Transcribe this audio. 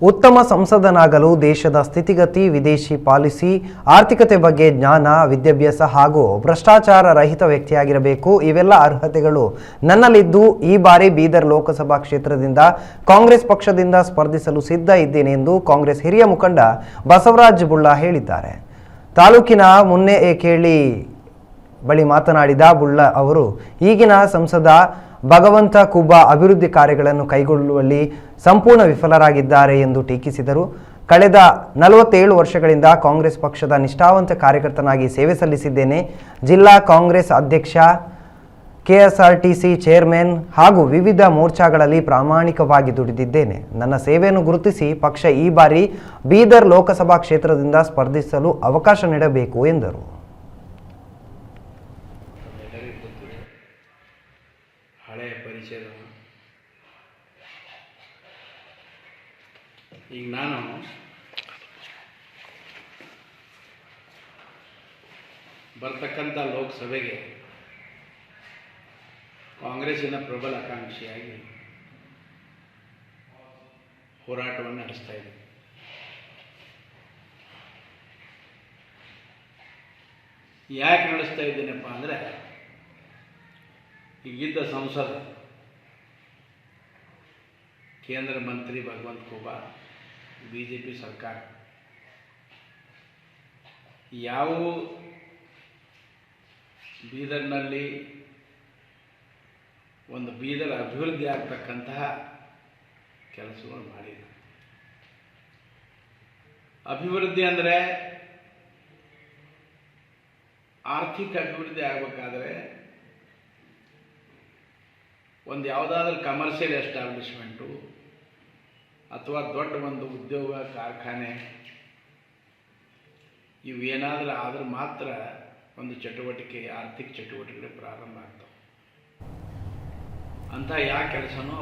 ಉತ್ತಮ ಸಂಸದನಾಗಲು ದೇಶದ ಸ್ಥಿತಿಗತಿ, ವಿದೇಶಿ ಪಾಲಿಸಿ, ಆರ್ಥಿಕತೆ ಬಗ್ಗೆ ಜ್ಞಾನ, ವಿದ್ಯಾಭ್ಯಾಸ ಹಾಗೂ ಭ್ರಷ್ಟಾಚಾರ ರಹಿತ ವ್ಯಕ್ತಿಯಾಗಿರಬೇಕು. ಇವೆಲ್ಲ ಅರ್ಹತೆಗಳು ನನ್ನಲ್ಲಿದ್ದು. ಈ ಬಾರಿ ಬೀದರ್ ಲೋಕಸಭಾ ಕ್ಷೇತ್ರದಿಂದ ಕಾಂಗ್ರೆಸ್ ಪಕ್ಷದಿಂದ ಸ್ಪರ್ಧಿಸಲು ಸಿದ್ಧ ಇದ್ದೇನೆ ಎಂದು ಕಾಂಗ್ರೆಸ್ ಹಿರಿಯ ಮುಖಂಡ ಬಸವರಾಜ್ ಬುಳ್ಳಾ ಹೇಳಿದ್ದಾರೆ. ತಾಲೂಕಿನ ಮುನ್ನೆ ಕೇಳಿ ಬಳಿ ಮಾತನಾಡಿದ ಬುಳ್ಳ ಅವರು, ಈಗಿನ ಸಂಸದ ಭಗವಂತ ಕುಬ್ಬಾ ಅಭಿವೃದ್ಧಿ ಕಾರ್ಯಗಳನ್ನು ಕೈಗೊಳ್ಳುವಲ್ಲಿ ಸಂಪೂರ್ಣ ವಿಫಲರಾಗಿದ್ದಾರೆ ಎಂದು ಟೀಕಿಸಿದರು. ಕಳೆದ ನಲವತ್ತೇಳು ವರ್ಷಗಳಿಂದ ಕಾಂಗ್ರೆಸ್ ಪಕ್ಷದ ನಿಷ್ಠಾವಂತ ಕಾರ್ಯಕರ್ತನಾಗಿ ಸೇವೆ ಸಲ್ಲಿಸಿದ್ದೇನೆ. ಜಿಲ್ಲಾ ಕಾಂಗ್ರೆಸ್ ಅಧ್ಯಕ್ಷ, ಕೆಎಸ್ಆರ್ಟಿಸಿ ಚೇರ್ಮನ್ ಹಾಗೂ ವಿವಿಧ ಮೋರ್ಚಾಗಳಲ್ಲಿ ಪ್ರಾಮಾಣಿಕವಾಗಿ ದುಡಿದಿದ್ದೇನೆ. ನನ್ನ ಸೇವೆಯನ್ನು ಗುರುತಿಸಿ ಪಕ್ಷ ಈ ಬಾರಿ ಬೀದರ್ ಲೋಕಸಭಾ ಕ್ಷೇತ್ರದಿಂದ ಸ್ಪರ್ಧಿಸಲು ಅವಕಾಶ ನೀಡಬೇಕು ಎಂದರು. ಹಳೆಯ ಈಗ ನಾನು ಬರ್ತಕ್ಕಂಥ ಲೋಕಸಭೆಗೆ ಕಾಂಗ್ರೆಸ್ಸಿನ ಪ್ರಬಲ ಆಕಾಂಕ್ಷಿಯಾಗಿ ಹೋರಾಟವನ್ನು ನಡೆಸ್ತಾ ಇದ್ದೀನಿ. ಯಾಕೆ ನಡೆಸ್ತಾ ಇದ್ದೀನಪ್ಪ ಅಂದರೆ ಈಗಿದ್ದ ಸಂಸದ ಕೇಂದ್ರ ಮಂತ್ರಿ Bhagwanth Khuba B J P ಸರ್ಕಾರ. ಯಾವ ಬೀದರ್ನಲ್ಲಿ ಒಂದು ಬೀದರ್ ಅಭಿವೃದ್ಧಿ ಆಗ್ತಕ್ಕಂತಹ ಕೆಲಸಗಳು ಮಾಡಿದೆ ಅಭಿವೃದ್ಧಿ ಅಂದರೆ ಆರ್ಥಿಕ ಅಭಿವೃದ್ಧಿ ಆಗಬೇಕಾದ್ರೆ ಒಂದು ಯಾವುದಾದ್ರೂ ಕಮರ್ಷಿಯಲ್ ಎಸ್ಟಾಬ್ಲಿಷ್ಮೆಂಟು ಅಥವಾ ದೊಡ್ಡ ಒಂದು ಉದ್ಯೋಗ ಕಾರ್ಖಾನೆ ಇವೇನಾದರೂ ಆದ್ರೆ ಮಾತ್ರ ಒಂದು ಚಟುವಟಿಕೆ, ಆರ್ಥಿಕ ಚಟುವಟಿಕೆಗಳು ಪ್ರಾರಂಭ ಆಗ್ತವೆ. ಅಂಥ ಯಾವ ಕೆಲಸನೂ